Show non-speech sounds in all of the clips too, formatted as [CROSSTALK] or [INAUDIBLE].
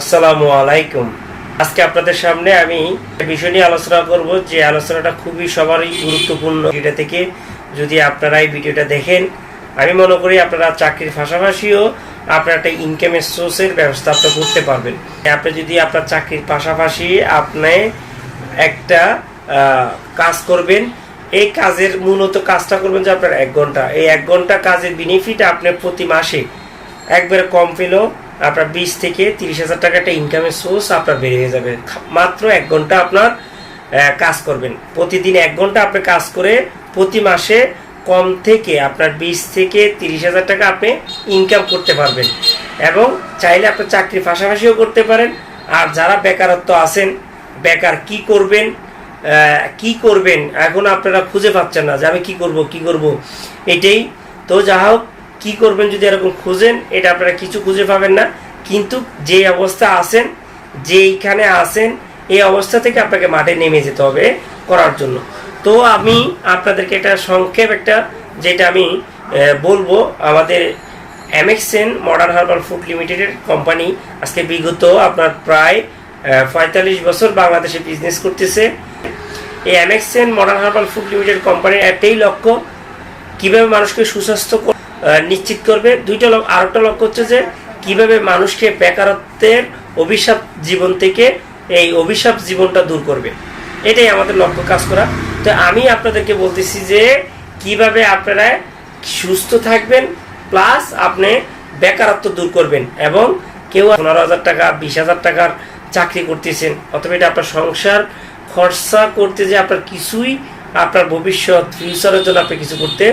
আসসালামু আলাইকুম। আজকে আপনাদের সামনে আমি বিষয় নিয়ে আলোচনা করব যে আলোচনাটা খুবই সবারই গুরুত্বপূর্ণ। এটা থেকে যদি আপনারা এই ভিডিওটা দেখেন, আমি মনে করি আপনারা চাকরির পাশাপাশিও আপনার একটা ইনকামের সোর্সের ব্যবস্থা আপনি করতে পারবেন। আপনি যদি আপনার চাকরির পাশাপাশি আপনি একটা কাজ করবেন, এই কাজের মূলত কাজটা করবেন যে আপনার এক ঘণ্টা। এই এক ঘণ্টা কাজের বেনিফিট আপনি প্রতি মাসে একবারে কম পেলেও আপনার বিশ থেকে তিরিশ হাজার টাকা একটা ইনকামের সোর্স আপনার বেড়ে হয়ে যাবে। মাত্র এক ঘণ্টা আপনার কাজ করবেন। প্রতিদিন এক ঘণ্টা আপনি কাজ করে প্রতি মাসে কম থেকে আপনার বিশ থেকে তিরিশ হাজার টাকা আপনি ইনকাম করতে পারবেন। এবং চাইলে আপনি চাকরির পাশাপাশিও করতে পারেন। আর যারা বেকারত্ব আছেন, বেকার কি করবেন কি করবেন, এখন আপনারা খুঁজে পাচ্ছেন না যে আমি কী করব, কি করব। এটাই। তো যা হোক কি করবেন যদি এরকম খুঁজেন, এটা আপনারা কিছু খুঁজে পাবেন না। কিন্তু যে অবস্থা আছেন, যেইখানে আছেন, এই অবস্থা থেকে আপনাকে মাঠে নেমে যেতে হবে করার জন্য। তো আমি আপনাদেরকে একটা সংক্ষেপ একটা, যেটা আমি বলব। আমাদের অ্যামেক্সেন মডার্ন হার্বাল ফুড লিমিটেডের কোম্পানি আজকে বিগত আপনার প্রায় পঁয়তাল্লিশ বছর বাংলাদেশে বিজনেস করতেছে। এই Amexen modern herbal food limited কোম্পানির একটাই লক্ষ্য, কীভাবে মানুষকে সুস্বাস্থ্য নিশ্চিত করবে। দুইটা লক্ষ্য আরেকটা লক্ষ্য হচ্ছে যে, কীভাবে মানুষকে বেকারত্বের অভিশাপ জীবন থেকে এই অভিশাপ জীবনটা দূর করবে। এটাই আমাদের লক্ষ্য কাজ করা। তো আমি আপনাদেরকে বলতেছি যে, কীভাবে আপনারা সুস্থ থাকবেন, প্লাস আপনি বেকারত্ব দূর করবেন এবং কেউ পনেরো হাজার টাকা, বিশ হাজার টাকার চাকরি করতেছেন, অথবা এটা আপনার সংসার খরচা করতে যে আপনার কিছুই আপনার ভবিষ্যৎ ফিউচারের জন্য আপনি কিছু করতে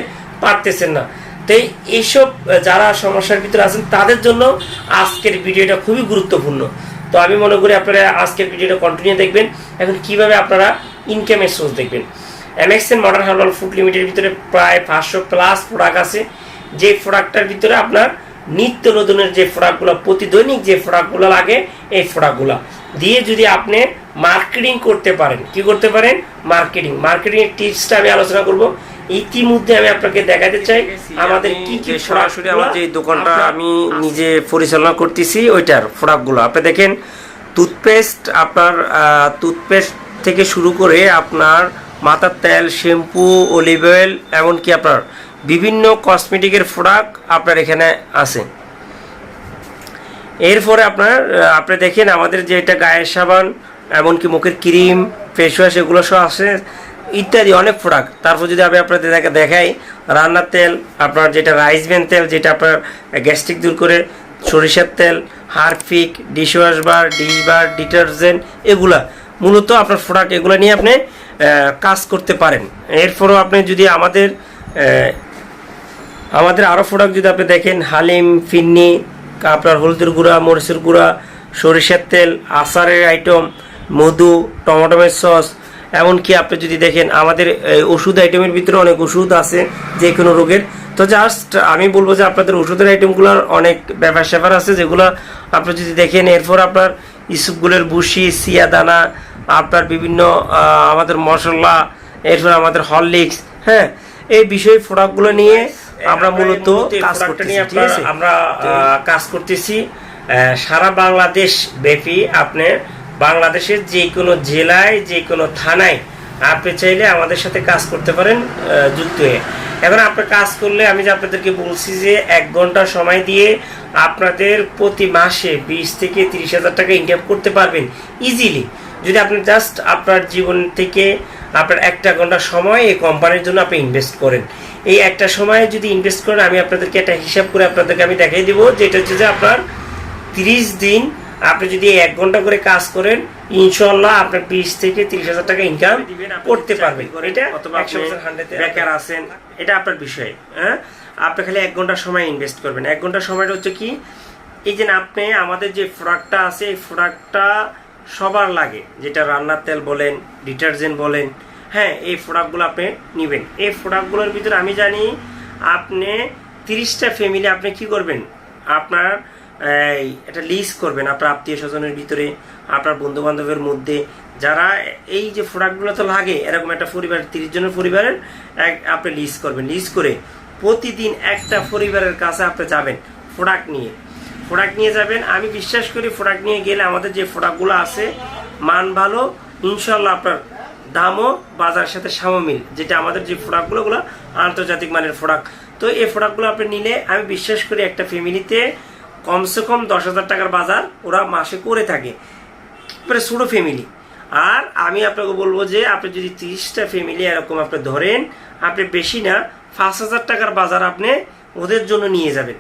পারতেছেন না। তো এইসব যারা সমস্যার ভিতরে আছেন, তাদের জন্য আজকের ভিডিওটা খুবই গুরুত্বপূর্ণ। তো আমি মনে করি আপনারা আজকের ভিডিওটা কন্টিনিউ দেখবেন। এখন কীভাবে আপনারা ইনকামের সোর্স দেখবেন। এমএক্সএন মডার্ন হার্বাল ফুড লিমিটেডের ভিতরে প্রায় পাঁচশো প্লাস প্রোডাক্ট আছে। যে প্রোডাক্টটার ভিতরে আপনার নিত্য নতুনের যে প্রোডাক্টগুলো প্রতিদৈনিক যে প্রোডাক্টগুলো লাগে, এই প্রোডাক্টগুলো দিয়ে যদি আপনি মার্কেটিং করতে পারেন, কি করতে পারেন? মার্কেটিং মার্কেটিংয়ের টিপসটা আমি আলোচনা করব। ইতিমধ্যে আমি আপনাকে দেখাতে চাই আমাদের কি কি সরাসরি আমার যে দোকানটা আমি নিজে পরিচালনা করতেছি ওইটার প্রোডাক্টগুলো আপনি দেখেন টুথপেস্ট আপনার টুথপেস্ট থেকে শুরু করে আপনার মাথার তেল শ্যাম্পু অলিভ অয়েল এমনকি আপনার বিভিন্ন কসমেটিকের প্রোডাক্ট আপনার এখানে আছে। এরপরে আপনার আপনি দেখেন আমাদের যে এটা গায়ের সাবান এমনকি মুখের ক্রিম ফেস ওয়াশ এগুলো সব আছে। ইত্যাদি, অনেক প্রোডাক্ট তারপর যদি আমি আপনাদের দেখা- দেখাই, রান্নার তেল, আপনার যেটা রাইস ব্যান তেল, যেটা আপনার গ্যাস্ট্রিক দূর করে, সরিষার তেল Harpic dishwash bar dish bar detergent এগুলা। মূলত আপনার প্রোডাক্ট এগুলো নিয়ে আপনি কাজ করতে পারেন। এরপরও আপনি যদি আমাদের আমাদের আরও প্রোডাক্ট যদি আপনি দেখেন, হালিম, ফিন্নি, আপনার হলুদের গুঁড়া, মরিচের গুঁড়া, সরিষার তেল, আচারের আইটেম মধু টমেটোমের সস এমনকি আপনি যদি দেখেন আমাদের ওষুধ আইটেমের ভিতরে অনেক ওষুধ আছে যে কোনো রোগের। তো জাস্ট আমি বলব যে আপনাদের ওষুধের আইটেমগুলোর অনেক ব্যাপার স্যাপার আছে যেগুলো আপনি যদি দেখেন এরপর আপনার ইসুপগুলের বুসি সিয়া দানা আপনার বিভিন্ন আহ, আমাদের মশলা এরপর আমাদের হরলিক্স হ্যাঁ এই বিষয় প্রোডাক্টগুলো নিয়ে আমরা মূলত কাজ করতেছি আমরা আহ, কাজ করতেছি। আহ, সারা বাংলাদেশ ব্যাপী আপনি বাংলাদেশের যে কোনো জেলায় যে কোনো থানায় আপনি চাইলে আমাদের সাথে কাজ করতে পারেন যুক্ত হয়ে। এখন আপনি কাজ করলে আমি যে আপনাদেরকে বলছি যে এক ঘণ্টা সময় দিয়ে আপনাদের প্রতি মাসে বিশ থেকে তিরিশ হাজার টাকা ইনকাম করতে পারবেন ইজিলি যদি আপনি জাস্ট আপনার জীবন থেকে আপনার একটা ঘণ্টা সময় এই কোম্পানির জন্য আপনি ইনভেস্ট করেন। এই একটা সময়ে যদি ইনভেস্ট করেন, আমি আপনাদেরকে একটা হিসাব করে আপনাদেরকে আমি দেখাই দিব, যেটা হচ্ছে যে আপনার তিরিশ দিন আপনি যদি এক ঘণ্টা করে কাজ করেন ইনশাল্লাহ আপনার বিশ থেকে তিরিশ হাজার টাকা ইনকাম করতে পারবেন। এটা বেকার আছেন। এটা আপনার বিষয় হ্যাঁ? আপনি খালি এক ঘণ্টা সময় ইনভেস্ট করবেন। এক ঘণ্টা সময়টা হচ্ছে কি এই যে আপনি আমাদের যে প্রোডাক্টটা আছে এই প্রোডাক্টটা সবার লাগে। যেটা রান্নার তেল বলেন ডিটারজেন্ট বলেন হ্যাঁ এই প্রোডাক্টগুলো আপনি নেবেন। এই প্রোডাক্টগুলোর ভিতরে আমি জানি আপনি তিরিশটা ফ্যামিলি আপনি কি করবেন? আপনার একটা লিস্ট করবেন আপনার আত্মীয় স্বজনের ভিতরে, আপনার বন্ধু বান্ধবের মধ্যে। যারা এই যে প্রোডাক্টগুলো তো লাগে, এরকম একটা পরিবার তিরিশ জনের পরিবারের, এক আপনি লিস্ট করবেন। লিস্ট করে প্রতিদিন একটা পরিবারের কাছে আপনি যাবেন প্রোডাক্ট নিয়ে। প্রোডাক্ট নিয়ে যাবেন, আমি বিশ্বাস করি প্রোডাক্ট নিয়ে গেলে আমাদের যে প্রোডাক্টগুলো আছে, মান ভালো ইনশাল্লাহ আপনার দামও বাজারের সাথে সামমিল, যেটা আমাদের যে প্রোডাক্টগুলো ওগুলো আন্তর্জাতিক মানের প্রোডাক্ট তো এই প্রোডাক্টগুলো আপনি নিলে, আমি বিশ্বাস করি একটা ফ্যামিলিতে কমসে কম দশ হাজার টাকার বাজার ওরা মাসে করে থাকে। মানে ছোটো ফ্যামিলি আর আমি আপনাকে বলব যে, আপনি যদি তিরিশটা ফ্যামিলি এরকম আপনি ধরেন, আপনি বেশি না, পাঁচ হাজার টাকার বাজার আপনি ওদের জন্য নিয়ে যাবেন।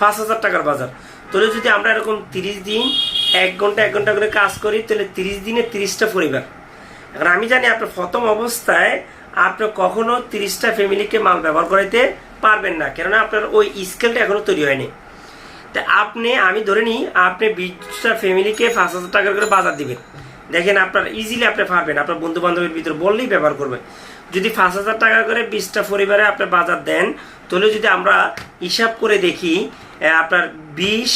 পাঁচ হাজার টাকার বাজার। তাহলে যদি আমরা এরকম তিরিশ দিন, এক ঘণ্টা এক ঘণ্টা করে কাজ করি, তাহলে তিরিশ দিনে তিরিশটা পরিবার। এখন আমি জানি আপনার প্রথম অবস্থায় আপনি কখনো তিরিশটা ফ্যামিলিকে মাল ব্যবহার করাইতে পারবেন না। কেননা আপনার ওই স্কেলটা এখনও তৈরি হয়নি। তা আপনি, আমি ধরে নিই, আপনি বিশটা ফ্যামিলিকে পাঁচ হাজার টাকা করে বাজার দিবেন। দেখেন আপনার ইজিলি আপনি পারবেন, আপনার বন্ধু বান্ধবের ভিতরে বললেই ব্যবহার করবে যদি পাঁচ হাজার টাকা করে বিশটা পরিবারে আপনি বাজার দেন, তাহলে যদি আমরা হিসাব করে দেখি আপনার বিশ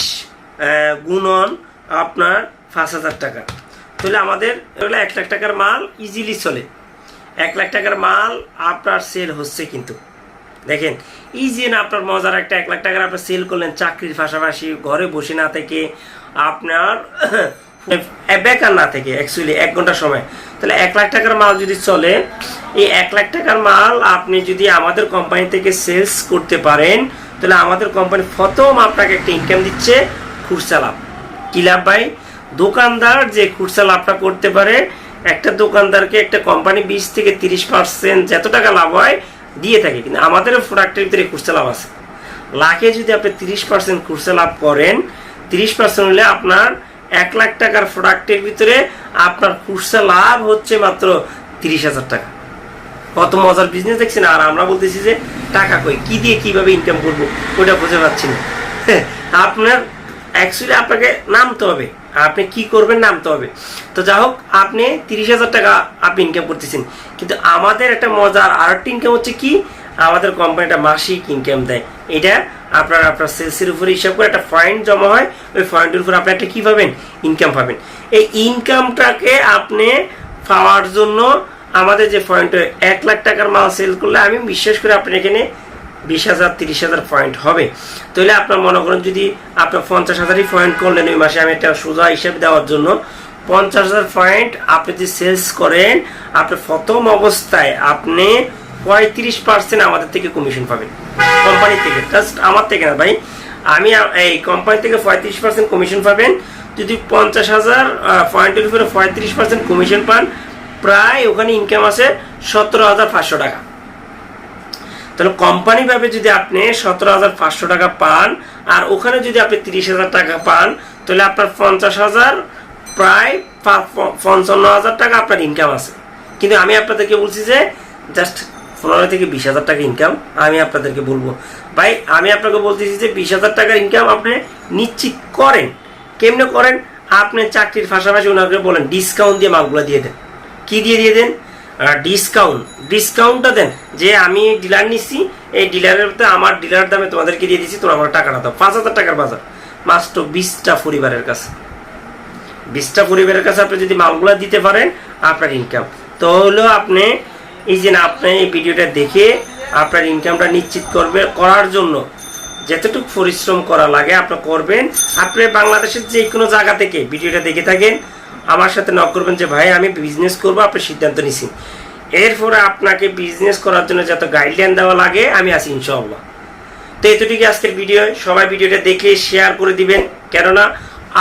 গুণন আপনার পাঁচ হাজার টাকা। তাহলে আমাদের এক লাখ টাকার মাল ইজিলি চলে। এক লাখ টাকার মাল আপনার সেল হচ্ছে কিন্তু। দেখেন এই যে না আপনার মজার একটা এক লাখ টাকার আপনার সেল করলেন চাকরির পাশাপাশি, ঘরে বসে না থেকে আপনার [COUGHS] বেকার না থেকে অ্যাকচুয়ালি এক ঘণ্টা সময়। তাহলে এক লাখ টাকার মাল যদি চলে, এই এক লাখ টাকার মাল আপনি যদি আমাদের কোম্পানি থেকে সেলস করতে পারেন, তাহলে আমাদের কোম্পানি প্রথম আপনাকে একটা ইনকাম দিচ্ছে খুরসা লাভ। কি লাভ ভাই? দোকানদার যে খুরসা লাভটা করতে পারে, একটা দোকানদারকে একটা কোম্পানি বিশ থেকে তিরিশ পার্সেন্ট যত টাকা লাভ হয় দিয়ে থাকে, কিন্তু আমাদের প্রোডাক্টের ভিতরে খুরসা লাভ আছে। লাখে যদি আপনি তিরিশ পার্সেন্ট খুরসা লাভ করেন, তিরিশ পার্সেন্ট হলে আপনার এক লাখ টাকার প্রোডাক্টের ভিতরে আপনার খুরসা লাভ হচ্ছে মাত্র তিরিশ হাজার টাকা। কত মজার বিজনেস দেখছেন? আর আমরা বলতেছি যে, টাকা কই? কি দিয়ে কীভাবে ইনকাম করব? ওটা বুঝে পাচ্ছি না। [LAUGHS] আপনার অ্যাকচুয়ালি আপনাকে নামতে হবে। আপনি কি করবেন নামতে হবে। তো যা হোক, আপনি তিরিশ হাজার টাকা আপনি ইনকাম করতেছেন। কিন্তু আমাদের একটা মজার আর একটা ইনকাম হচ্ছে কি? আমাদের কোম্পানিটা মাসিক ইনকাম দেয়। এটা আপনার আপনার সেলসের উপরে হিসাব করে একটা পয়েন্ট জমা হয়। ওই পয়েন্টের উপর আপনি একটা কী পাবেন? ইনকাম পাবেন। এই ইনকামটাকে আপনি পাওয়ার জন্য আমাদের যে পয়েন্ট এক লাখ টাকার মাল সেল করলে আমি বিশ্বাস করি আপনার এখানে বিশ হাজার, তিরিশ হাজার পয়েন্ট হবে। তাহলে আপনার মনে করেন যদি আপনার পঞ্চাশ হাজারই পয়েন্ট করলেন ওই মাসে আমি একটা সোজা হিসেবে দেওয়ার জন্য, পঞ্চাশ হাজার পয়েন্ট আপনি যদি সেলস করেন, আপনি প্রথম অবস্থায় আপনি পঁয়ত্রিশ পার্সেন্ট আমাদের থেকে কমিশন পাবেন। কোম্পানি থেকে জাস্ট আমার থেকে না ভাই। আমি এই কোম্পানি থেকে পঁয়ত্রিশ পার্সেন্ট কমিশন পাবেন। যদি পঞ্চাশ হাজার পয়েন্টের উপরে পঁয়ত্রিশ পার্সেন্ট কমিশন পান, প্রায় ওখানে ইনকাম আছে সতেরো হাজার পাঁচশো টাকা। তাহলে কোম্পানি ভাবে যদি আপনি সতেরো হাজার পাঁচশো টাকা পান, আর ওখানে যদি আপনি তিরিশ হাজার টাকা পান, তাহলে আপনার পঞ্চাশ হাজার, প্রায় পঞ্চান্ন হাজার টাকা আপনার ইনকাম আছে। কিন্তু আমি আপনাদেরকে বলছি যে জাস্ট পনেরো থেকে বিশ হাজার টাকা ইনকাম আমি আপনাদেরকে বলব। ভাই, আমি আপনাকে বলতেছি যে, বিশ হাজার টাকার ইনকাম আপনি নিশ্চিত করেন। কেমনে করেন? আপনি চাকরির পাশাপাশি ওনাকে বলেন ডিসকাউন্ট দিয়ে মালগুলো দিয়ে দেন। কি দিয়ে দিয়ে দেন? ডিসকাউন্ট ডিসকাউন্টটা দেন। যে আমি ডিলার নিচ্ছি এই ডিলারের আমার ডিলার দামে তোমাদেরকে দিয়ে দিচ্ছি তোমরা আমার টাকাটা দাও। পাঁচ হাজার টাকার বাজার। মাত্র বিশটা পরিবারের কাছে। বিশটা পরিবারের কাছে আপনি যদি মালগুলো দিতে পারেন, আপনার ইনকাম তো হলো আপনি, এই যে না, আপনি এই ভিডিওটা দেখে আপনার ইনকামটা নিশ্চিত করবে, করার জন্য যতটুকু পরিশ্রম করা লাগে, আপনি করবেন। আপনি বাংলাদেশের যে কোনো জায়গা থেকে ভিডিওটা দেখে থাকেন আমার সাথে নক করবেন যে, ভাই, আমি বিজনেস করব, আপনি সিদ্ধান্ত নিছি এরপরে আপনাকে বিজনেস করার জন্য যত গাইডলাইন দেওয়া লাগে, আমি আছি ইনশাআল্লাহ। তো এতটুকু আজকের ভিডিও সবাই ভিডিওটা দেখে শেয়ার করে দিবেন। কেননা,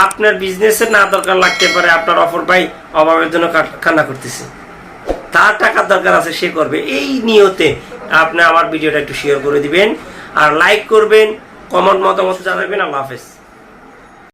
আপনার বিজনেসের না দরকার লাগতে পারে আপনার অফর ভাই অভাবের জন্য কান্না করতেছে। তার টাকার দরকার আছে, সে করবে। এই নিয়তে আপনি আমার ভিডিওটা একটু শেয়ার করে দিবেন। আর লাইক করবেন কমেন্ট মতামত জানাবেন। আল্লাহ হাফেজ।